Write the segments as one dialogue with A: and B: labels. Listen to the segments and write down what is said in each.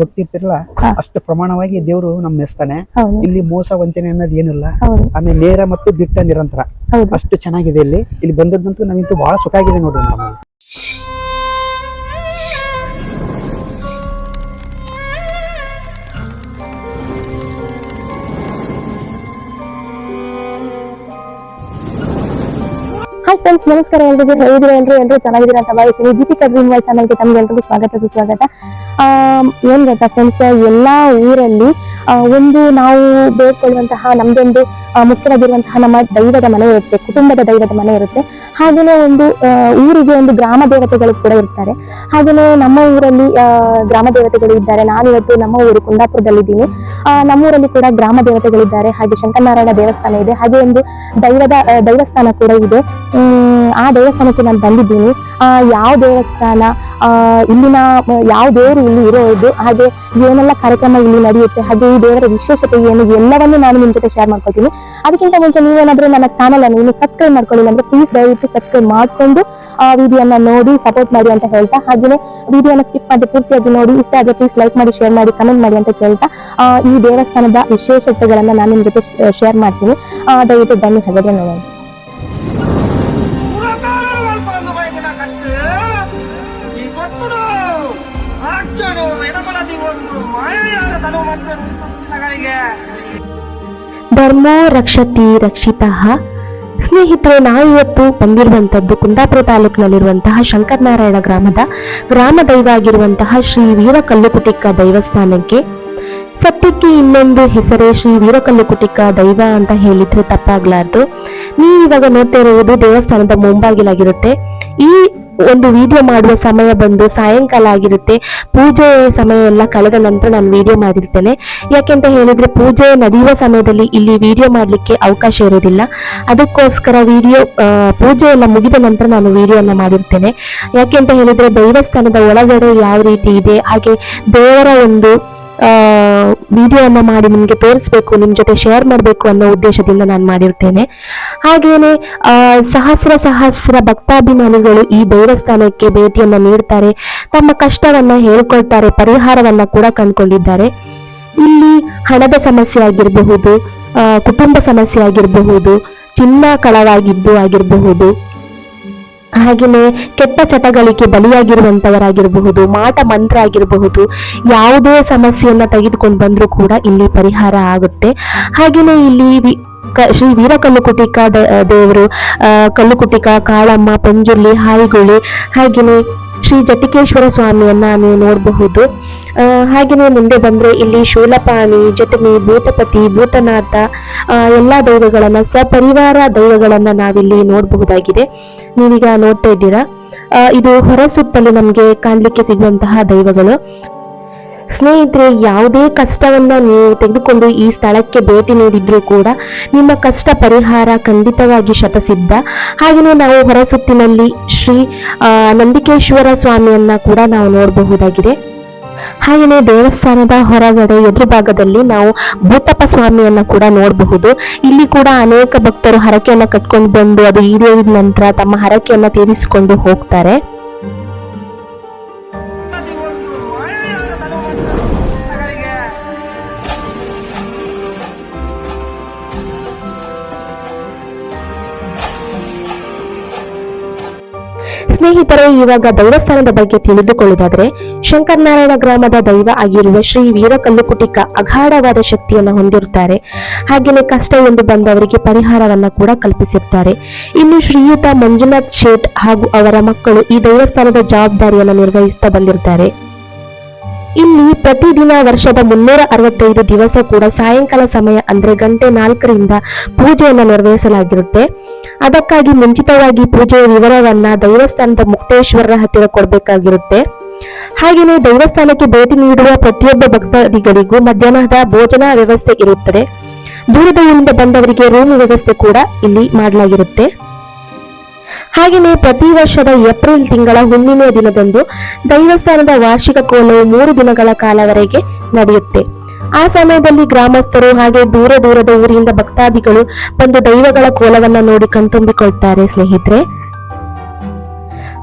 A: ಗೊತ್ತಿರ್ತಿರಲ್ಲ
B: ಹಾ.
A: ಅಷ್ಟು ಪ್ರಮಾಣವಾಗಿ ದೇವರು ನಮ್ಮ ಮೆಸ್ತಾನೆ. ಇಲ್ಲಿ ಮೋಸ ವಂಚನೆ ಅನ್ನೋದು ಏನಿಲ್ಲ. ಆಮೇಲೆ ನೇರ ಮತ್ತು ದಿಟ್ಟ ನಿರಂತರ. ಅಷ್ಟು ಚೆನ್ನಾಗಿದೆ ಇಲ್ಲಿ. ಇಲ್ಲಿ ಬಂದದ್ದಂತೂ ನಮಗಂತೂ ಬಹಳ ಸುಖ ಆಗಿದೆ ನೋಡ್ರಿ ನಮ್ಮಲ್ಲಿ
B: ಹಾಯ್ ಫ್ರೆಂಡ್ಸ್ ನಮಸ್ಕಾರ ಎಲ್ರಿಗೂ. ಹೇಳಿದ್ರೆ ಎಲ್ರು? ಎಲ್ರು ಚೆನ್ನಾಗಿದ್ದೀರಾ ಅಂತ ಭಾವಿಸಿ ದೀಪಿಕಾ ಡ್ರೀಮ್ ಚಾನಲ್ಗೆ ತಮ್ಗೆಲ್ರಿಗೂ ಸ್ವಾಗತ ಸುಸ್ವಾಗತ. ಏನ್ ಗೊತ್ತಾ ಫ್ರೆಂಡ್ಸ್ ಎಲ್ಲಾ ಊರಲ್ಲಿ ಒಂದು ನಾವು ಬೇಡ್ಕೊಳ್ಳುವಂತಹ, ನಮ್ದೊಂದು ಮುಖ್ಯವಾಗಿರುವಂತಹ ನಮ್ಮ ದೈವದ ಮನೆ ಇರುತ್ತೆ, ಕುಟುಂಬದ ದೈವದ ಮನೆ ಇರುತ್ತೆ. ಹಾಗೇನೆ ಒಂದು ಊರಿಗೆ ಒಂದು ಗ್ರಾಮ ದೇವತೆಗಳು ಕೂಡ ಇರ್ತಾರೆ. ಹಾಗೆಯೇ ನಮ್ಮ ಊರಲ್ಲಿ ಗ್ರಾಮ ದೇವತೆಗಳು ಇದ್ದಾರೆ. ನಾನಿವತ್ತು ನಮ್ಮ ಊರು ಕುಂದಾಪುರದಲ್ಲಿದ್ದೀನಿ. ನಮ್ಮೂರಲ್ಲಿ ಕೂಡ ಗ್ರಾಮ ದೇವತೆಗಳಿದ್ದಾರೆ ಹಾಗೆ ಶಂಕರನಾರಾಯಣ ದೇವಸ್ಥಾನ ಇದೆ. ಹಾಗೆ ಒಂದು ದೈವದ ದೈವಸ್ಥಾನ ಕೂಡ ಇದೆ. ಆ ದೇವಸ್ಥಾನಕ್ಕೆ ನಾನು ಬಂದಿದ್ದೀನಿ. ಆ, ಯಾವ ದೇವಸ್ಥಾನ? ಇಲ್ಲಿನ ಯಾವ ದೇವರು ಇಲ್ಲಿ ಇರೋದು ಹಾಗೆ ಏನೆಲ್ಲ ಕಾರ್ಯಕ್ರಮ ಇಲ್ಲಿ ನಡೆಯುತ್ತೆ, ಹಾಗೆ ಈ ದೇವರ ವಿಶೇಷತೆ ಏನು ಎಲ್ಲವನ್ನೂ ನಾನು ನಿಮ್ಮ ಜೊತೆ ಶೇರ್ ಮಾಡ್ಕೊತೀನಿ ಅದಕ್ಕಿಂತ ಮುಂಚೆ ನೀವೇನಾದ್ರೂ ನನ್ನ ಚಾನಲ್ ಅನ್ನು ಇನ್ನು ಸಬ್ಸ್ಕ್ರೈಬ್ ಮಾಡ್ಕೊಳ್ಳಿ ಅಂದ್ರೆ ಪ್ಲೀಸ್ ದಯವಿಟ್ಟು ಸಬ್ಸ್ಕ್ರೈಬ್ ಮಾಡ್ಕೊಂಡು, ಆ ವಿಡಿಯೋನ ನೋಡಿ ಸಪೋರ್ಟ್ ಮಾಡಿ ಅಂತ ಹೇಳ್ತಾ ಹಾಗೇನೆ ವಿಡಿಯೋನ ಸ್ಕಿಪ್ ಮಾಡಿ ಪೂರ್ತಿಯಾಗಿ ನೋಡಿ, ಇಷ್ಟ ಆದ್ರೆ ಪ್ಲೀಸ್ ಲೈಕ್ ಮಾಡಿ ಶೇರ್ ಮಾಡಿ ಕಮೆಂಟ್ ಮಾಡಿ ಅಂತ ಕೇಳ್ತಾ ಈ ದೇವಸ್ಥಾನದ ವಿಶೇಷತೆಗಳನ್ನ ನಾನು ನಿಮ್ಮ ಜೊತೆ ಶೇರ್ ಮಾಡ್ತೀನಿ. ದಯವಿಟ್ಟು ಬನ್ನಿ ಹಾಗಾದ್ರೆ ನೋಡೋಣ. ಧರ್ಮೋ, ರಕ್ಷತಿ, ರಕ್ಷಿತ. ಸ್ನೇಹಿತರೆ ನಾವು ಇವತ್ತು ಬಂದಿರುವಂತದ್ದು ಕುಂದಾಪುರ ತಾಲೂಕಿನಲ್ಲಿರುವಂತಹ ಶಂಕರನಾರಾಯಣ ಗ್ರಾಮದ ಗ್ರಾಮ ದೈವ ಆಗಿರುವಂತಹ ಶ್ರೀ ವೀರಕಲ್ಲುಕುಟಿಕ್ಕ ದೈವಸ್ಥಾನಕ್ಕೆ. ಸತ್ಯಕ್ಕೆ ಇನ್ನೊಂದು ಹೆಸರೇ ಶ್ರೀ ವೀರಕಲ್ಲುಕುಟಿಕ್ಕ ದೈವ ಅಂತ ಹೇಳಿದ್ರೆ ತಪ್ಪಾಗ್ಲಾರ್ದು. ಇವಾಗ ನೋಡ್ತಾ ಇರುವುದು ದೇವಸ್ಥಾನದ ಮುಂಬಾಗಿಲಾಗಿರುತ್ತೆ. ಈ ಒಂದು ವಿಡಿಯೋ ಮಾಡುವ ಸಮಯ ಬಂದು ಸಾಯಂಕಾಲ ಆಗಿರುತ್ತೆ. ಪೂಜೆ ಸಮಯ ಎಲ್ಲ ಕಳೆದ ನಂತರ ನಾನು ವಿಡಿಯೋ ಮಾಡಿರ್ತೇನೆ. ಯಾಕೆಂತ ಹೇಳಿದ್ರೆ ಪೂಜೆ ನಡೆಯುವ ಸಮಯದಲ್ಲಿ ಇಲ್ಲಿ ವಿಡಿಯೋ ಮಾಡಲಿಕ್ಕೆ ಅವಕಾಶ ಇರೋದಿಲ್ಲ ಅದಕ್ಕೋಸ್ಕರ ವಿಡಿಯೋ ಪೂಜೆ ಎಲ್ಲ ಮುಗಿದ ನಂತರ ನಾನು ವಿಡಿಯೋನ ಮಾಡಿರ್ತೇನೆ. ಯಾಕೆಂತ ಹೇಳಿದ್ರೆ ದೇವಸ್ಥಾನದ ಒಳಗಡೆ ಯಾವ ರೀತಿ ಇದೆ? ಹಾಗೆ ದೇವರ ಒಂದು ಆ ವಿಡಿಯೋನ ಮಾಡಿ ನಿಮಗೆ ತೋರಿಸ್ಬೇಕು ನಿಮ್ಮ ಜೊತೆ ಶೇರ್ ಮಾಡಬೇಕು ಅನ್ನೋ ಉದ್ದೇಶದಿಂದ ನಾನು ಮಾಡಿರ್ತೇನೆ. ಹಾಗೆಯೇ ಸಹಸ್ರ ಸಹಸ್ರ ಭಕ್ತಾಭಿಮಾನಿಗಳು ಈ ದೇವಸ್ಥಾನಕ್ಕೆ ಭೇಟಿಯನ್ನು ನೀಡ್ತಾರೆ. ತಮ್ಮ ಕಷ್ಟವನ್ನು ಹೇಳ್ಕೊಳ್ತಾರೆ, ಪರಿಹಾರವನ್ನ ಕೂಡ ಕಂಡುಕೊಂಡಿದ್ದಾರೆ. ಇಲ್ಲಿ ಹಣದ ಸಮಸ್ಯೆ ಆಗಿರಬಹುದು ಕುಟುಂಬ ಸಮಸ್ಯೆ ಆಗಿರಬಹುದು, ಚಿನ್ನ ಕಳವಾಗಿದ್ದು ಆಗಿರಬಹುದು ಹಾಗೆಯೇ ಕೆಟ್ಟ ಚಟಗಳಿಗೆ ಬಲಿಯಾಗಿರುವಂತವರಾಗಿರಬಹುದು, ಮಾಟ ಮಂತ್ರ ಆಗಿರಬಹುದು ಯಾವುದೇ ಸಮಸ್ಯೆಯನ್ನು ತೆಗೆದುಕೊಂಡು ಬಂದ್ರೂ ಕೂಡ ಇಲ್ಲಿ ಪರಿಹಾರ ಆಗುತ್ತೆ. ಹಾಗೆಯೇ ಇಲ್ಲಿ ಶ್ರೀ ವೀರಕಲ್ಲುಕುಟಿಕ ದ- ದೇವರು ಕಲ್ಲುಕುಟಿಕ, ಕಾಳಮ್ಮ ಪಂಜುರ್ಲಿ ಹಾಯಿಗುಳಿ, ಹಾಗೆಯೇ ಶ್ರೀ ಜಟಿಕೇಶ್ವರ ಸ್ವಾಮಿಯನ್ನ ನೀವು ನೋಡಬಹುದು. ಹಾಗೆಯೇ ಮುಂದೆ ಬಂದ್ರೆ ಇಲ್ಲಿ ಶೂಲಪಾಣಿ ಜಟಮಿ ಭೂತಪತಿ, ಭೂತನಾಥ ಎಲ್ಲ ದೈವಗಳನ್ನು, ಸಪರಿವಾರ ದೈವಗಳನ್ನ ನಾವಿಲ್ಲಿ ನೋಡಬಹುದಾಗಿದೆ. ನೀವೀಗ ನೋಡ್ತಾ ಇದ್ದೀರಾ? ಇದು ಹೊರ ಸುತ್ತಲೂ ನಮ್ಗೆ ಕಾಣ್ಲಿಕ್ಕೆ ಸಿಗುವಂತಹ ದೈವಗಳು. ಸ್ನೇಹಿತರೆ, ಯಾವುದೇ ಕಷ್ಟವನ್ನ ನೀವು ತೆಗೆದುಕೊಂಡು ಈ ಸ್ಥಳಕ್ಕೆ ಭೇಟಿ ನೀಡಿದ್ರೂ ಕೂಡ ನಿಮ್ಮ ಕಷ್ಟ ಪರಿಹಾರ ಖಂಡಿತವಾಗಿ ಶತಸಿದ್ಧ. ಹಾಗೆಯೇ ನಾವು ಹೊರಸುತ್ತಿನಲ್ಲಿ ಶ್ರೀ ನಂಬಿಕೇಶ್ವರ ಸ್ವಾಮಿಯನ್ನ ಕೂಡ ನಾವು ನೋಡಬಹುದಾಗಿದೆ. ಹಾಗೆಯೇ ದೇವಸ್ಥಾನದ ಹೊರಗಡೆ ಎದುರು ಭಾಗದಲ್ಲಿ ನಾವು ಭೂತಪ್ಪ ಸ್ವಾಮಿಯನ್ನ ಕೂಡ ನೋಡಬಹುದು. ಇಲ್ಲಿ ಕೂಡ ಅನೇಕ ಭಕ್ತರು ಹರಕೆಯನ್ನ ಕಟ್ಕೊಂಡು ಬಂದು ಅದು ಈಡೇರಿದ ನಂತರ ತಮ್ಮ ಹರಕೆಯನ್ನ ತೀರಿಸಿಕೊಂಡು ಹೋಗ್ತಾರೆ. ಸ್ನೇಹಿತರೆ, ಇವಾಗ ದೈವಸ್ಥಾನದ ಬಗ್ಗೆ ತಿಳಿದುಕೊಳ್ಳುವುದಾದ್ರೆ, ಶಂಕರನಾರಾಯಣ ಗ್ರಾಮದ ದೈವ ಆಗಿರುವ ಶ್ರೀ ವೀರಕಲ್ಲುಕುಟಿಕ ಅಗಾಢವಾದ ಶಕ್ತಿಯನ್ನು ಹೊಂದಿರುತ್ತಾರೆ. ಹಾಗೆಯೇ ಕಷ್ಟ ಎಂದು ಬಂದವರಿಗೆ ಪರಿಹಾರವನ್ನ ಕೂಡ ಕಲ್ಪಿಸಿರ್ತಾರೆ ಇನ್ನು ಶ್ರೀಯುತ ಮಂಜುನಾಥ್ ಶೇಟ್ ಹಾಗೂ ಅವರ ಮಕ್ಕಳು ಈ ದೇವಸ್ಥಾನದ ಜವಾಬ್ದಾರಿಯನ್ನು ನಿರ್ವಹಿಸುತ್ತಾ ಬಂದಿರ್ತಾರೆ ಇಲ್ಲಿ ಪ್ರತಿದಿನ ವರ್ಷದ ಮುನ್ನೂರ ಅರವತ್ತೈದು ದಿವಸ ಕೂಡ ಸಾಯಂಕಾಲ ಸಮಯ ಅಂದ್ರೆ ಗಂಟೆ ನಾಲ್ಕರಿಂದ ಪೂಜೆಯನ್ನು ನೆರವೇರಿಸಲಾಗಿರುತ್ತೆ ಅದಕ್ಕಾಗಿ ಮುಂಚಿತವಾಗಿ ಪೂಜೆಯ ವಿವರವನ್ನ ದೈವಸ್ಥಾನದ ಮುಕ್ತೇಶ್ವರರ ಹತ್ತಿರ ಕೊಡಬೇಕಾಗಿರುತ್ತೆ. ಹಾಗೆಯೇ ದೇವಸ್ಥಾನಕ್ಕೆ ಭೇಟಿ ನೀಡುವ ಪ್ರತಿಯೊಬ್ಬ ಭಕ್ತಾದಿಗಳಿಗೂ ಮಧ್ಯಾಹ್ನದ ಭೋಜನ ವ್ಯವಸ್ಥೆ ಇರುತ್ತದೆ. ದೂರದ ಬಂದವರಿಗೆ ರೂಮ್ ವ್ಯವಸ್ಥೆ ಕೂಡ ಇಲ್ಲಿ ಮಾಡಲಾಗಿರುತ್ತೆ. ಹಾಗೆಯೇ ಪ್ರತಿ ವರ್ಷದ ಏಪ್ರಿಲ್ ತಿಂಗಳ ಹುಣ್ಣಿಮೆಯ ದಿನದಂದು ದೈವಸ್ಥಾನದ ವಾರ್ಷಿಕ ಕೋಲವು ಮೂರು ದಿನಗಳ ಕಾಲವರೆಗೆ ನಡೆಯುತ್ತೆ. ಆ ಸಮಯದಲ್ಲಿ ಗ್ರಾಮಸ್ಥರು ಹಾಗೆ ದೂರ ದೂರದ ಊರಿಂದ ಭಕ್ತಾದಿಗಳು ಬಂದು ದೈವಗಳ ಕೋಲವನ್ನ ನೋಡಿ ಕಣ್ತುಂಬಿಕೊಳ್ತಾರೆ ಸ್ನೇಹಿತರೆ.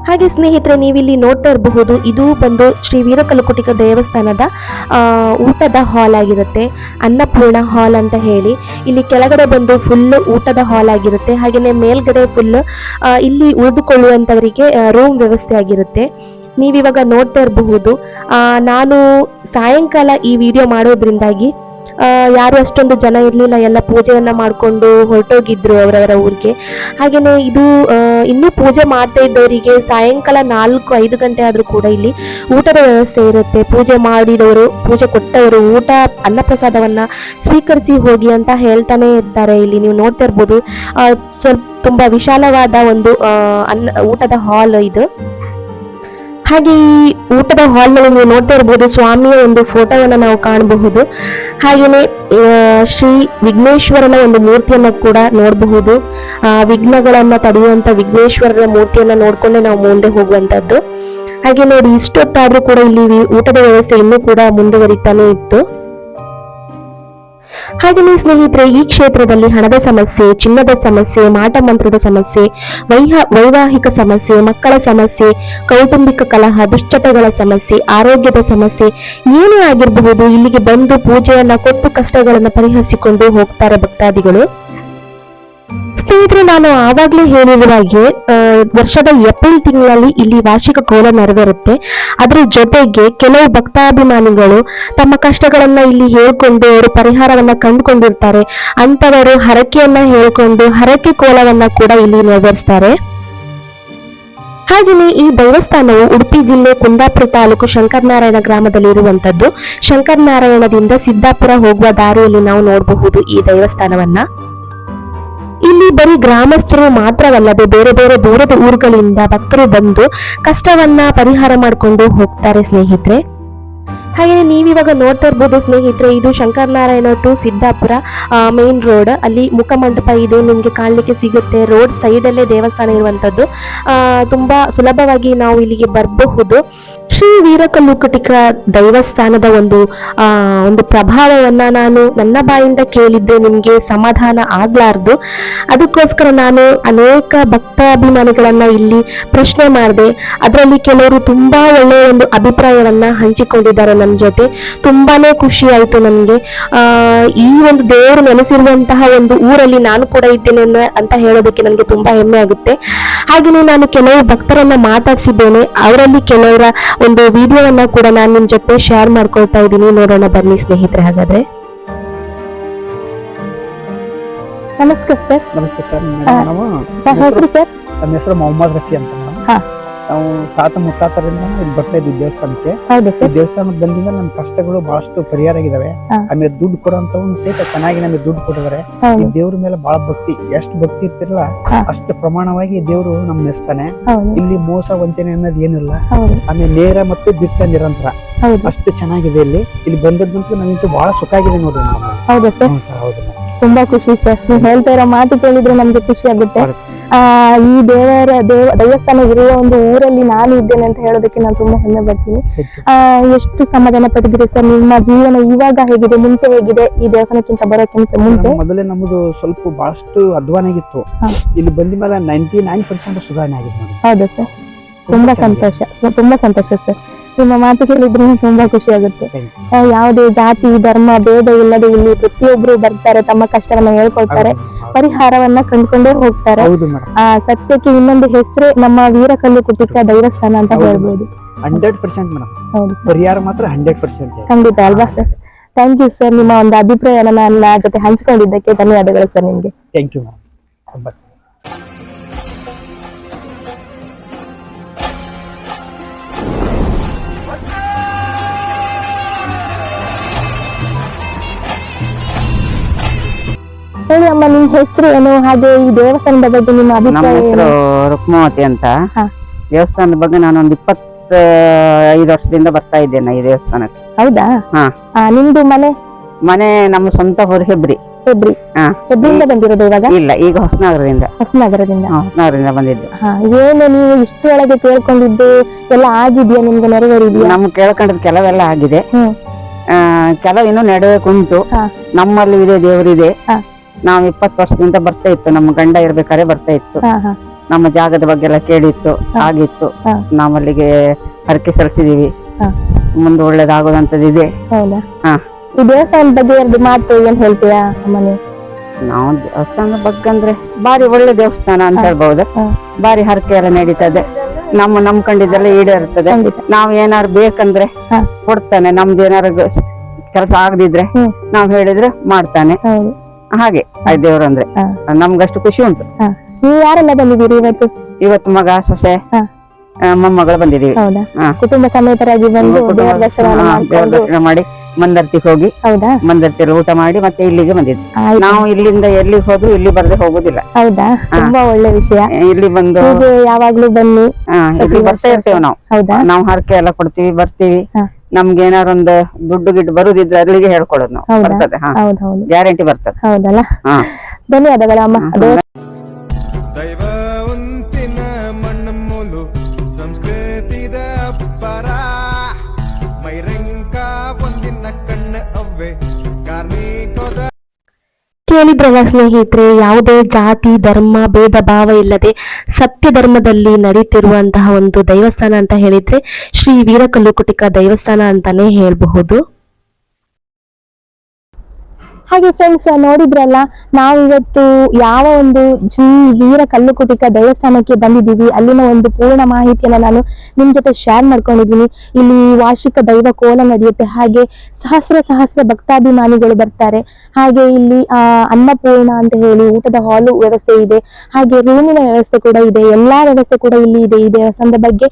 B: ಹಾಗೆ ಸ್ನೇಹಿತರೆ, ನೀವಿಲ್ಲಿ ನೋಡ್ತಾ ಇರಬಹುದು ಇದು ಬಂದು ಶ್ರೀ ವೀರಕಲಕುಟಿಕ ದೇವಸ್ಥಾನದ ಊಟದ ಹಾಲ್ ಆಗಿರುತ್ತೆ. ಅನ್ನಪೂರ್ಣ ಹಾಲ್ ಅಂತ ಹೇಳಿ. ಇಲ್ಲಿ ಕೆಳಗಡೆ ಬಂದು ಫುಲ್ ಊಟದ ಹಾಲ್ ಆಗಿರುತ್ತೆ. ಹಾಗೆಯೇ ಮೇಲ್ಗಡೆ ಫುಲ್ ಇಲ್ಲಿ ಉಳಿದುಕೊಳ್ಳುವಂಥವರಿಗೆ ರೂಮ್ ವ್ಯವಸ್ಥೆ ಆಗಿರುತ್ತೆ. ನೀವಿವಾಗ ನೋಡ್ತಾ ಇರಬಹುದು ನಾನು ಸಾಯಂಕಾಲ ಈ ವಿಡಿಯೋ ಮಾಡೋದ್ರಿಂದಾಗಿ ಯಾರು ಅಷ್ಟೊಂದು ಜನ ಇರಲಿಲ್ಲ, ಎಲ್ಲ ಪೂಜೆಯನ್ನು ಮಾಡಿಕೊಂಡು ಹೊರಟೋಗಿದ್ರು ಅವರವರ ಊರಿಗೆ. ಹಾಗೆಯೇ ಇದು ಇನ್ನೂ ಪೂಜೆ ಮಾಡ್ತಾ ಇದ್ದವರಿಗೆ ಸಾಯಂಕಾಲ ನಾಲ್ಕು, ಐದು ಗಂಟೆ ಆದರೂ ಕೂಡ ಇಲ್ಲಿ ಊಟದ ವ್ಯವಸ್ಥೆ ಇರುತ್ತೆ. ಪೂಜೆ ಮಾಡಿದವರು, ಪೂಜೆ ಕೊಟ್ಟವರು ಊಟ, ಅನ್ನಪ್ರಸಾದವನ್ನು ಸ್ವೀಕರಿಸಿ ಹೋಗಿ ಅಂತ ಹೇಳ್ತಾನೆ ಇರ್ತಾರೆ ಇಲ್ಲಿ. ನೀವು ನೋಡ್ತಾ ಇರ್ಬೋದು. ಸ್ವಲ್ಪ ತುಂಬಾ ವಿಶಾಲವಾದ ಒಂದು ಅನ್ನ, ಊಟದ ಹಾಲ್ ಇದು. ಹಾಗೆ ಈ ಊಟದ ಹಾಲ್ನಲ್ಲಿ ನೀವು ನೋಡ್ತಾ ಇರಬಹುದು ಸ್ವಾಮಿಯ ಒಂದು ಫೋಟೋವನ್ನು ನಾವು ಕಾಣಬಹುದು. ಹಾಗೆಯೇ ಶ್ರೀ ವಿಘ್ನೇಶ್ವರನ ಒಂದು ಮೂರ್ತಿಯನ್ನು ಕೂಡ ನೋಡಬಹುದು. ವಿಘ್ನಗಳನ್ನ ತಡೆಯುವಂತ ವಿಘ್ನೇಶ್ವರನ ಮೂರ್ತಿಯನ್ನು ನೋಡ್ಕೊಂಡೆ ನಾವು ಮುಂದೆ ಹೋಗುವಂತದ್ದು. ಹಾಗೆ ನೋಡಿ, ಇಷ್ಟೊತ್ತಾದರೂ ಕೂಡ ಇಲ್ಲಿ ಊಟದ ವ್ಯವಸ್ಥೆ ಇನ್ನೂ ಕೂಡ ಮುಂದುವರಿತಾನೆ ಇತ್ತು. ಹಾಗೆಯೇ ಸ್ನೇಹಿತರೆ, ಈ ಕ್ಷೇತ್ರದಲ್ಲಿ ಹಣದ ಸಮಸ್ಯೆ, ಚಿನ್ನದ ಸಮಸ್ಯೆ, ಮಾಟ ಮಂತ್ರದ ಸಮಸ್ಯೆ, ವೈಹ, ವೈವಾಹಿಕ ಸಮಸ್ಯೆ, ಮಕ್ಕಳ ಸಮಸ್ಯೆ, ಕೌಟುಂಬಿಕ ಕಲಹ, ದುಶ್ಚಟಗಳ ಸಮಸ್ಯೆ, ಆರೋಗ್ಯದ ಸಮಸ್ಯೆ, ಏನೇ ಆಗಿರಬಹುದು, ಇಲ್ಲಿಗೆ ಬಂದು ಪೂಜೆಯನ್ನ, ಕೊಟ್ಟು ಕಷ್ಟಗಳನ್ನು ಪರಿಹರಿಸಿಕೊಂಡು ಹೋಗ್ತಾರೆ ಭಕ್ತಾದಿಗಳು. ಸ್ನೇಹಿತರೆ ನಾನು ಆವಾಗಲೇ ಹೇಳಿದ ಹಾಗೆ ವರ್ಷದ ಏಪ್ರಿಲ್ ತಿಂಗಳಲ್ಲಿ ಇಲ್ಲಿ ವಾರ್ಷಿಕ ಕೋಲ ನೆರವೇರುತ್ತೆ. ಅದರ ಜೊತೆಗೆ ಕೆಲವು ಭಕ್ತಾಭಿಮಾನಿಗಳು ತಮ್ಮ ಕಷ್ಟಗಳನ್ನ ಇಲ್ಲಿ ಹೇಳ್ಕೊಂಡು ಅವರು ಪರಿಹಾರವನ್ನ ಕಂಡುಕೊಂಡಿರ್ತಾರೆ. ಅಂತವರು ಹರಕೆಯನ್ನ ಹೇಳ್ಕೊಂಡು ಹರಕೆ ಕೋಲವನ್ನ ಕೂಡ ಇಲ್ಲಿ ನೆರವೇರಿಸ್ತಾರೆ. ಹಾಗೆಯೇ ಈ ದೇವಸ್ಥಾನವು ಉಡುಪಿ ಜಿಲ್ಲೆ ಕುಂದಾಪುರ ತಾಲೂಕು ಶಂಕರನಾರಾಯಣ ಗ್ರಾಮದಲ್ಲಿ ಇರುವಂತದ್ದು ಶಂಕರನಾರಾಯಣದಿಂದ ಸಿದ್ದಾಪುರ ಹೋಗುವ ದಾರಿಯಲ್ಲಿ ನಾವು ನೋಡಬಹುದು ಈ ದೇವಸ್ಥಾನವನ್ನ. ಇಲ್ಲಿ ಬರೀ ಗ್ರಾಮಸ್ಥರು ಮಾತ್ರವಲ್ಲದೆ ಬೇರೆ ಬೇರೆ ದೂರದ ಊರುಗಳಿಂದ ಭಕ್ತರು ಬಂದು ಕಷ್ಟವನ್ನ ಪರಿಹಾರ ಮಾಡಿಕೊಂಡು ಹೋಗ್ತಾರೆ ಸ್ನೇಹಿತರೆ. ಹಾಗೆಯೇ ನೀವಿವಾಗ ನೋಡ್ತಾ ಇರ್ಬೋದು ಸ್ನೇಹಿತರೆ, ಇದು Shankaranarayana to Siddapura main road ಅಲ್ಲಿ ಮುಖಮಂಟಪ ಇದೆ, ನಿಮಗೆ ಕಾಣಲಿಕ್ಕೆ ಸಿಗುತ್ತೆ. ರೋಡ್ ಸೈಡಲ್ಲೇ ದೇವಸ್ಥಾನ ಇರುವಂಥದ್ದು ತುಂಬ ತುಂಬಾ ಸುಲಭವಾಗಿ ನಾವು ಇಲ್ಲಿಗೆ ಬರಬಹುದು. ಶ್ರೀ ವೀರಕಲ್ಲುಕಟಿಕ ದೈವಸ್ಥಾನದ ಒಂದು ಒಂದು ಪ್ರಭಾವವನ್ನ ನಾನು ನನ್ನ ಬಾಯಿಂದ ಕೇಳಿದ್ದೆ, ನಿಮಗೆ ಸಮಾಧಾನ ಆಗ್ಲಾರ್ದು. ಅದಕ್ಕೋಸ್ಕರ ನಾನು ಅನೇಕ ಭಕ್ತಾಭಿಮಾನಿಗಳನ್ನ ಇಲ್ಲಿ ಪ್ರಶ್ನೆ ಮಾಡಿದೆ. ಅದರಲ್ಲಿ ಕೆಲವರು ತುಂಬಾ ಒಳ್ಳೆಯ ಒಂದು ಅಭಿಪ್ರಾಯವನ್ನ ಹಂಚಿಕೊಂಡಿದ್ದಾರೆ ನನ್ನ ಜೊತೆ. ತುಂಬಾನೇ ಖುಷಿ ಆಯ್ತು ನನಗೆ. ಈ ಒಂದು ದೇವರು ನೆಲೆಸಿರುವಂತಹ ಒಂದು ಊರಲ್ಲಿ ನಾನು ಕೂಡ ಇದ್ದೇನೆ ಅಂತ ಹೇಳೋದಕ್ಕೆ ನನಗೆ ತುಂಬಾ ಹೆಮ್ಮೆ ಆಗುತ್ತೆ. ಹಾಗೆಯೇ ನಾನು ಕೆಲವು ಭಕ್ತರನ್ನ ಮಾತಾಡಿಸಿದ್ದೇನೆ. ಅವರಲ್ಲಿ ಕೆಲವರ ಒಂದು ವಿಡಿಯೋವನ್ನ ಕೂಡ ನಾನು ನಿಮ್ ಜೊತೆ ಶೇರ್ ಮಾಡ್ಕೊಳ್ತಾ ಇದ್ದೀನಿ. ನೋಡೋಣ ಬನ್ನಿ ಸ್ನೇಹಿತರೆ ಹಾಗಾದ್ರೆ. ನಮಸ್ಕಾರ ಸರ್.
A: ನಮಸ್ತೆ ಸರ್.
B: ನಮ್ಮ ಹೆಸರು? ಸರ್.
A: ನನ್ನ ಹೆಸರು ಮೊಹಮ್ಮದ್ ರಫಿ ಅಂತ. ನಾವು ತಾತ ಮುತ್ತಾತರಿಂದ ಇಲ್ಲಿ ಬರ್ತಾ ಇದ್ವಿ ದೇವಸ್ಥಾನಕ್ಕೆ. ದೇವಸ್ಥಾನಕ್ಕೆ ಬಂದಿಂದ ನಮ್ಮ ಕಷ್ಟಗಳು ಬಹಳಷ್ಟು ಪರಿಹಾರ ಆಗಿದಾವೆ. ಆಮೇಲೆ ದುಡ್ಡು ಕೊಡೋಂತ ಸಹಿತ ಚೆನ್ನಾಗಿ ನಮಗೆ ದುಡ್ಡು ಕೊಟ್ಟಿದ್ದಾರೆ. ಈ ದೇವ್ರ ಮೇಲೆ ಬಹಳ ಭಕ್ತಿ. ಎಷ್ಟು ಭಕ್ತಿ ಇರ್ತಿರಲ್ಲ. ಅಷ್ಟು ಪ್ರಮಾಣವಾಗಿ ದೇವರು ನಮ್
B: ನೆಸ್ತಾನೆ.
A: ಇಲ್ಲಿ ಮೋಸ ವಂಚನೆ ಅನ್ನೋದು ಏನಿಲ್ಲ. ಆಮೇಲೆ ನೇರ ಮತ್ತು ಬಿಟ್ಟ ನಿರಂತರ. ಅಷ್ಟು ಚೆನ್ನಾಗಿದೆ ಇಲ್ಲಿ. ಇಲ್ಲಿ ಬಂದದ್ದಂತೂ ನನಗಂತೂ ಬಹಳ ಸುಖ ಆಗಿದೆ ನೋಡ್ರಿ
B: ಹೌದಾ ಸರ್.
A: ಹೌದು.
B: ತುಂಬಾ ಖುಷಿ ಸರ್. ನೀವು ಹೇಳ್ತಾ ಇರೋ ಮಾತು ಕೇಳಿದ್ರೆ ನಮ್ಗೆ ಖುಷಿ ಆಗುತ್ತೆ. ಆ ಈ ದೇವರ ದೇವ ದೇವಸ್ಥಾನ ಇರುವ ಒಂದು ಊರಲ್ಲಿ ನಾನು ಇದ್ದೇನೆ ಅಂತ ಹೇಳೋದಕ್ಕೆ ನಾನು ತುಂಬಾ ಹೆಮ್ಮೆ ಪಡ್ತೀನಿ. ಆ ಎಷ್ಟು ಸಮಾಧಾನ ಪಟ್ಟಿದ್ದೀರಿ ಸರ್? ನಿಮ್ಮ ಜೀವನ ಇವಾಗ ಹೇಗಿದೆ? ಮುಂಚೆ ಹೇಗಿದೆ? ಈ ದೇವಸ್ಥಾನಕ್ಕಿಂತ ಬರೋಕೆ ಮುಂಚೆ ಮುಂಚೆ?
A: ಮೊದಲೇ ನಮ್ಮದು ಸ್ವಲ್ಪ ಬಹಳಷ್ಟು ಅಧ್ವಾನ ಆಗಿತ್ತು
B: ಹಾ.
A: ಇಲ್ಲಿ ಬಂದ ಮೇಲೆ ನೈಂಟಿ ನೈನ್ ಪರ್ಸೆಂಟ್ ಸುಧಾರಣೆ ಆಗಿದೆ ಹೌದಾ
B: ಹೌದು ಸರ್. ತುಂಬಾ ಸಂತೋಷ. ತುಂಬಾ ಸಂತೋಷ ಸರ್. ನಿಮ್ಮ ಮಾತು ಕೇಳಿದ್ರೆ ತುಂಬಾ ಖುಷಿ ಆಗುತ್ತೆ. ಯಾವುದೇ ಜಾತಿ ಧರ್ಮ ಭೇದ ಇಲ್ಲದೆ ಇಲ್ಲಿ ಪ್ರತಿಯೊಬ್ರು ಬರ್ತಾರೆ ತಮ್ಮ ಕಷ್ಟವನ್ನ ಹೇಳ್ಕೊಳ್ತಾರೆ. ಪರಿಹಾರವನ್ನ ಕಂಡುಕೊಂಡೇ ಹೋಗ್ತಾರೆ. ಆ ಸತ್ಯಕ್ಕೆ ಇನ್ನೊಂದು ಹೆಸರೇ ನಮ್ಮ ವೀರಕಲ್ಲು ಕುಟಿಕ ದೈವಸ್ಥಾನ ಅಂತ. ಹೇಳ್ಬೋದು.
A: Hundred percent madam. ಪರಿಹಾರ ಮಾತ್ರ ಹಂಡ್ರೆಡ್ ಪರ್ಸೆಂಟ್
B: ಖಂಡಿತ ಅಲ್ವಾ ಸರ್? ಥ್ಯಾಂಕ್ ಯು ಸರ್ ನಿಮ್ಮ ಒಂದು ಅಭಿಪ್ರಾಯನ ನನ್ನ ಜೊತೆ ಹಂಚಿಕೊಂಡಿದ್ದಕ್ಕೆ ಧನ್ಯವಾದಗಳು ಸರ್ ನಿಮ್ಗೆ.
A: ಥ್ಯಾಂಕ್ ಯು ಮೇಡಮ್
B: ಹೇಳಿ ಅಮ್ಮ ನಿಮ್ ಹೆಸರು ಏನು? ಹಾಗೆ ಈ ದೇವಸ್ಥಾನದ ಬಗ್ಗೆ ನಿಮ್ಮ
C: ನಮ್ಮ
B: ಅಭಿಪ್ರಾಯ
C: ಹೆಸರು
B: ಏನು?
C: ರುಕ್ಮಾವತಿ ಅಂತ.
B: ಹಾ.
C: ದೇವಸ್ಥಾನದ ಬಗ್ಗೆ ನಾನು ಒಂದು ಇಪ್ಪತ್ತ ಐದು ವರ್ಷದಿಂದ ಬರ್ತಾ ಇದ್ದೇನೆ ಈ ದೇವಸ್ಥಾನಕ್ಕೆ.
B: ಹೌದಾ?
C: ಹಾ.
B: ಆ, ನಿಮ್ದು ಮನೆ?
C: ಮನೆ ನಮ್ಮ ಸ್ವಂತ ಹೊರಗೆ ಹೆಬ್ರಿ.
B: ಹೆಬ್ರಿ.
C: ಹಾ.
B: ಹೆಬ್ರಿಯಿಂದ ಬಂದಿರೋದು ಇವಾಗ?
C: ಇಲ್ಲ ಈಗ ಹೊಸನಗರದಿಂದ.
B: ಹೊಸನಗರದಿಂದ.
C: ಹೊಸನಗರದಿಂದ ಬಂದಿದ್ದು.
B: ಹಾ ಏನು ನೀವು ಇಷ್ಟರೊಳಗೆ ಕೇಳ್ಕೊಂಡಿದ್ದು? ಎಲ್ಲ ಆಗಿದ್ಯಾ ನಿಮ್ಗೆ ನೆರವೇರಿದ್ಯಾ?
C: ನಮ್ಗೆ ಕೇಳ್ಕೊಂಡದ್ ಕೆಲವೆಲ್ಲ ಆಗಿದೆ.
B: ಹ್ಮ್.
C: ಆ, ಕೆಲವು ಇನ್ನೂ ನಡೆಯಕ್ಕುಂಟು
B: ಹಾ.
C: ನಮ್ಮಲ್ಲಿ ಇದೆ ದೇವರಿದೆ.
B: ಹಾ.
C: ನಾವು ಇಪ್ಪತ್ತು ವರ್ಷದಿಂದ ಬರ್ತಾ ಇತ್ತು. ನಮ್ಮ ಗಂಡ ಇರ್ಬೇಕಾದ್ರೆ ಬರ್ತಾ ಇತ್ತು. ನಮ್ಮ ಜಾಗದ ಬಗ್ಗೆ ಎಲ್ಲ ಕೇಳಿತ್ತು ಆಗಿತ್ತು.
D: ನಾವಲ್ಲಿಗೆ
C: ನಾವು ಅಲ್ಲಿಗೆ ಹರಕೆ ಸಲ್ಲಿಸಿದೀವಿ. ಮುಂದೆ ಒಳ್ಳೇದಾಗೋದಂತದ್ದು ಇದೆ.
D: ಈ ದೇವಸ್ಥಾನದ ಬಗ್ಗೆ ಎರಡು ಮಾತು ಏನ್ ಹೇಳ್ತೀರಾ ಅಮ್ಮನೇ?
C: ನಾವು ದೇವಸ್ಥಾನದ ಬಗ್ಗೆ ಅಂದ್ರೆ ಬಾರಿ ಒಳ್ಳೆ ದೇವಸ್ಥಾನ ಅಂತ ಹೇಳ್ಬಹುದು. ಬಾರಿ ಹರಕೆ ಎಲ್ಲ ನಡೀತದೆ. ನಮ್ಮ ನಂಬ್ಕೊಂಡಿದ್ದೆಲ್ಲ ಈಡೇರ್ತದೆ. ನಾವ್ ಏನಾರು ಬೇಕಂದ್ರೆ ಕೊಡ್ತಾನೆ. ನಮ್ದು ಏನಾರು ಕೆಲಸ ಆಗದಿದ್ರೆ. ನಾವ್ ಹೇಳಿದ್ರೆ ಮಾಡ್ತಾನೆ. ಹಾಗೆ ಆ ದೇವ್ರು ಅಂದ್ರೆ. ನಮ್ಗಷ್ಟು ಖುಷಿ ಉಂಟು.
D: ನೀವು ಯಾರೆಲ್ಲ ಬಂದಿದ್ದೀರಿ ಇವತ್ತು?
C: ಇವತ್ತು ಮಗ ಸೊಸೆ ಮೊಮ್ಮಗಳು ಬಂದಿದೀವಿ
D: ಕುಟುಂಬ ಸಮೇತರಾಗಿ ಬಂದು ದೇವರ ದರ್ಶನ
C: ಮಾಡಿ ಮಂದರ್ತಿಗೆ ಹೋಗಿ
D: ಹೌದಾ?
C: ಮಂದರ್ತಿಯಲ್ಲಿ ಊಟ ಮಾಡಿ ಮತ್ತೆ ಇಲ್ಲಿಗೆ ಬಂದಿದ್ವಿ. ನಾವು ಇಲ್ಲಿಂದ ಎಲ್ಲಿ ಹೋದ್ರು ಇಲ್ಲಿ ಬರದೆ ಹೋಗುದಿಲ್ಲ.
D: ಹೌದಾ? ತುಂಬಾ ಒಳ್ಳೆ ವಿಷಯ.
C: ಇಲ್ಲಿ ಬಂದು
D: ಯಾವಾಗ್ಲೂ ಬನ್ನಿ.
C: ಇಲ್ಲಿ ಬರ್ತಾ ಇರ್ತೇವೆ ನಾವು.
D: ಹೌದಾ?
C: ನಾವು ಹರಕೆ ಎಲ್ಲ ಕೊಡ್ತೀವಿ ಬರ್ತೀವಿ. ನಮ್ಗೆ ಏನಾರ ಒಂದು ದುಡ್ಡು ಗಿಡ್ಡು ಬರುದಿದ್ರೆ ಅಲ್ಲಿಗೆ ಹೇಳ್ಕೊಳ್ಳೋದು ನಾವು.
D: ಹೌದಾ?
C: ಬರ್ತದೆ ಹಾ.
D: ಹೌದು ಹೌದು.
C: ಗ್ಯಾರಂಟಿ ಬರ್ತದೆ.
D: ಹೌದಲ್ಲ?
C: ಹಾ.
D: ಧನ್ಯವಾದಗಳು ಅಮ್ಮ. ದೇವ
E: ದೈವ
D: ಕೇಳಿದ್ರಲ್ಲ ಸ್ನೇಹಿತರೆ, ಯಾವುದೇ ಜಾತಿ, ಧರ್ಮ, ಭೇದ, ಭಾವ ಇಲ್ಲದೆ ಸತ್ಯ ಧರ್ಮದಲ್ಲಿ ನಡೀತಿರುವಂತಹ ಒಂದು ದೈವಸ್ಥಾನ ಅಂತ ಹೇಳಿದ್ರೆ ಶ್ರೀ ವೀರಕಲ್ಲುಕುಟಿಕ ದೈವಸ್ಥಾನ ಅಂತಾನೆ ಹೇಳಬಹುದು. ಹಾಗೆ ಫ್ರೆಂಡ್ಸ್ ನೋಡಿದ್ರಲ್ಲ ನಾವು ಇವತ್ತು ಯಾವ ಒಂದು ಜೀ ವೀರ ಕಲ್ಲುಕುಟಿಕ ದೇವಸ್ಥಾನಕ್ಕೆ ಬಂದಿದ್ದೀವಿ. ಅಲ್ಲಿನ ಒಂದು ಪೂರ್ಣ ಮಾಹಿತಿಯನ್ನು ನಾನು ನಿಮ್ಮ ಜೊತೆ ಶೇರ್ ಮಾಡ್ಕೊಂಡಿದ್ದೀನಿ. ಇಲ್ಲಿ ವಾರ್ಷಿಕ ದೈವ ಕೋಲ ನಡೆಯುತ್ತೆ. ಹಾಗೆ ಸಹಸ್ರ ಸಹಸ್ರ ಭಕ್ತಾಭಿಮಾನಿಗಳು ಬರ್ತಾರೆ. ಹಾಗೆ ಇಲ್ಲಿ ಅನ್ನಪೂರ್ಣ ಅಂತ ಹೇಳಿ ಊಟದ ಹಾಲು ವ್ಯವಸ್ಥೆ ಇದೆ. ಹಾಗೆ ರೂಮಿನ ವ್ಯವಸ್ಥೆ ಕೂಡ ಇದೆ. ಎಲ್ಲಾ ವ್ಯವಸ್ಥೆ ಕೂಡ ಇಲ್ಲಿ ಇದೆ. ಈ ದೇವಸ್ಥಾನದ ಬಗ್ಗೆ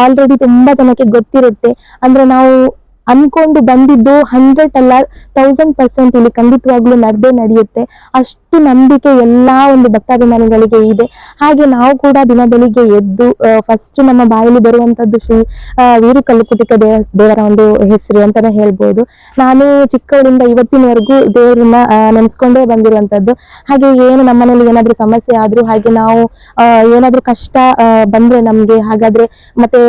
D: ಆಲ್ರೆಡಿ ತುಂಬಾ ಜನಕ್ಕೆ ಗೊತ್ತಿರುತ್ತೆ. ಅಂದ್ರೆ ನಾವು ಅನ್ಕೊಂಡು ಬಂದಿದ್ದು ಹಂಡ್ರೆಡ್ ಅಲ್ಲ ತೌಸಂಡ್ ಪರ್ಸೆಂಟ್ ಇಲ್ಲಿ ಖಂಡಿತವಾಗ್ಲೂ ನಡೆದೇ ನಡೆಯುತ್ತೆ. ಅಷ್ಟು ನಂಬಿಕೆ ಎಲ್ಲಾ ಒಂದು ಭಕ್ತಾಭಿಮಾನಿಗಳಿಗೆ ಇದೆ. ಹಾಗೆ ನಾವು ಕೂಡ ದಿನ ಬೆಳಿಗ್ಗೆ ಎದ್ದು ಫಸ್ಟ್ ನಮ್ಮ ಬಾಯಲ್ಲಿ ಬರುವಂತದ್ದು ಶ್ರೀ ವೀರು ಕಲ್ಲುಕುಟಿಕ ದೇವ, ದೇವರ ಒಂದು ಹೆಸರು ಅಂತಾನೆ ಹೇಳ್ಬೋದು. ನಾನು ಚಿಕ್ಕವಳಿಂದ ಇವತ್ತಿನವರೆಗೂ ದೇವರನ್ನ ನೆನೆಸ್ಕೊಂಡೇ ಬಂದಿರುವಂತದ್ದು. ಹಾಗೆ ಏನು ನಮ್ಮನೇಲಿ ಏನಾದ್ರೂ ಸಮಸ್ಯೆ ಆದ್ರೂ ಹಾಗೆ ನಾವು ಏನಾದ್ರೂ ಕಷ್ಟ ಬಂದ್ರೆ ನಮ್ಗೆ ಹಾಗಾದ್ರೆ ಮತ್ತೆ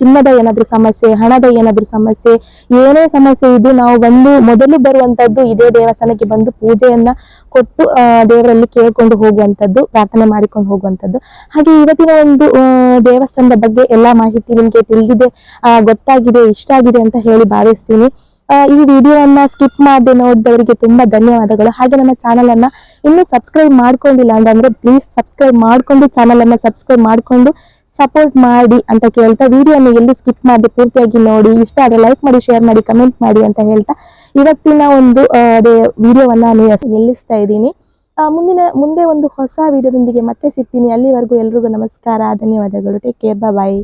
D: ಚಿನ್ನದ ಏನಾದ್ರೂ ಸಮಸ್ಯೆ, ಹಣದ ಏನಾದ್ರೂ ಸಮಸ್ಯೆ ಏನೇ ಸಮಸ್ಯೆ ಇದ್ದು ನಾವು ಬಂದು ಮೊದಲು ಬರುವಂತದ್ದು ಇದೇ ದೇವಸ್ಥಾನಕ್ಕೆ ಬಂದು ಪೂಜೆಯನ್ನ ಕೊಟ್ಟು ದೇವರಲ್ಲಿ ಕೇಳ್ಕೊಂಡು ಹೋಗುವಂತದ್ದು, ಪ್ರಾರ್ಥನೆ ಮಾಡಿಕೊಂಡು ಹೋಗುವಂತದ್ದು. ಹಾಗೆ ಇವತ್ತಿನ ಒಂದು ದೇವಸ್ಥಾನದ ಬಗ್ಗೆ ಎಲ್ಲಾ ಮಾಹಿತಿ ನಿಮ್ಗೆ ತಿಳಿದಿದೆ ಗೊತ್ತಾಗಿದೆ, ಇಷ್ಟ ಆಗಿದೆ ಅಂತ ಹೇಳಿ ಭಾವಿಸ್ತೀನಿ. ಈ ವಿಡಿಯೋವನ್ನ ಸ್ಕಿಪ್ ಮಾಡದೆ ನೋಡಿದವರಿಗೆ ತುಂಬಾ ಧನ್ಯವಾದಗಳು. ಹಾಗೆ ನನ್ನ ಚಾನಲ್ ಅನ್ನ ಇನ್ನೂ ಸಬ್ಸ್ಕ್ರೈಬ್ ಮಾಡ್ಕೊಂಡಿಲ್ಲ ಅಂತಂದ್ರೆ ಪ್ಲೀಸ್ ಸಬ್ಸ್ಕ್ರೈಬ್ ಮಾಡ್ಕೊಂಡು ಚಾನಲ್ ಅನ್ನ ಸಬ್ಸ್ಕ್ರೈಬ್ ಮಾಡ್ಕೊಂಡು ಸಪೋರ್ಟ್ ಮಾಡಿ ಅಂತ ಕೇಳ್ತಾ ವಿಡಿಯೋನ ಎಲ್ಲಿ ಸ್ಕಿಪ್ ಮಾಡಿ ಪೂರ್ತಿಯಾಗಿ ನೋಡಿ. ಇಷ್ಟ ಆದರೆ ಲೈಕ್ ಮಾಡಿ ಶೇರ್ ಮಾಡಿ ಕಮೆಂಟ್ ಮಾಡಿ ಅಂತ ಹೇಳ್ತಾ ಇವತ್ತಿನ ಒಂದು ಅದೇ ವಿಡಿಯೋವನ್ನ ನಾನು ನಿಲ್ಲಿಸ್ತಾ ಇದ್ದೀನಿ. ಮುಂದಿನ, ಮುಂದೆ ಒಂದು ಹೊಸ ವಿಡಿಯೋದೊಂದಿಗೆ ಮತ್ತೆ ಸಿಗ್ತೀನಿ. ಅಲ್ಲಿವರೆಗೂ ಎಲ್ರಿಗೂ ನಮಸ್ಕಾರ, ಧನ್ಯವಾದಗಳು. Take care bye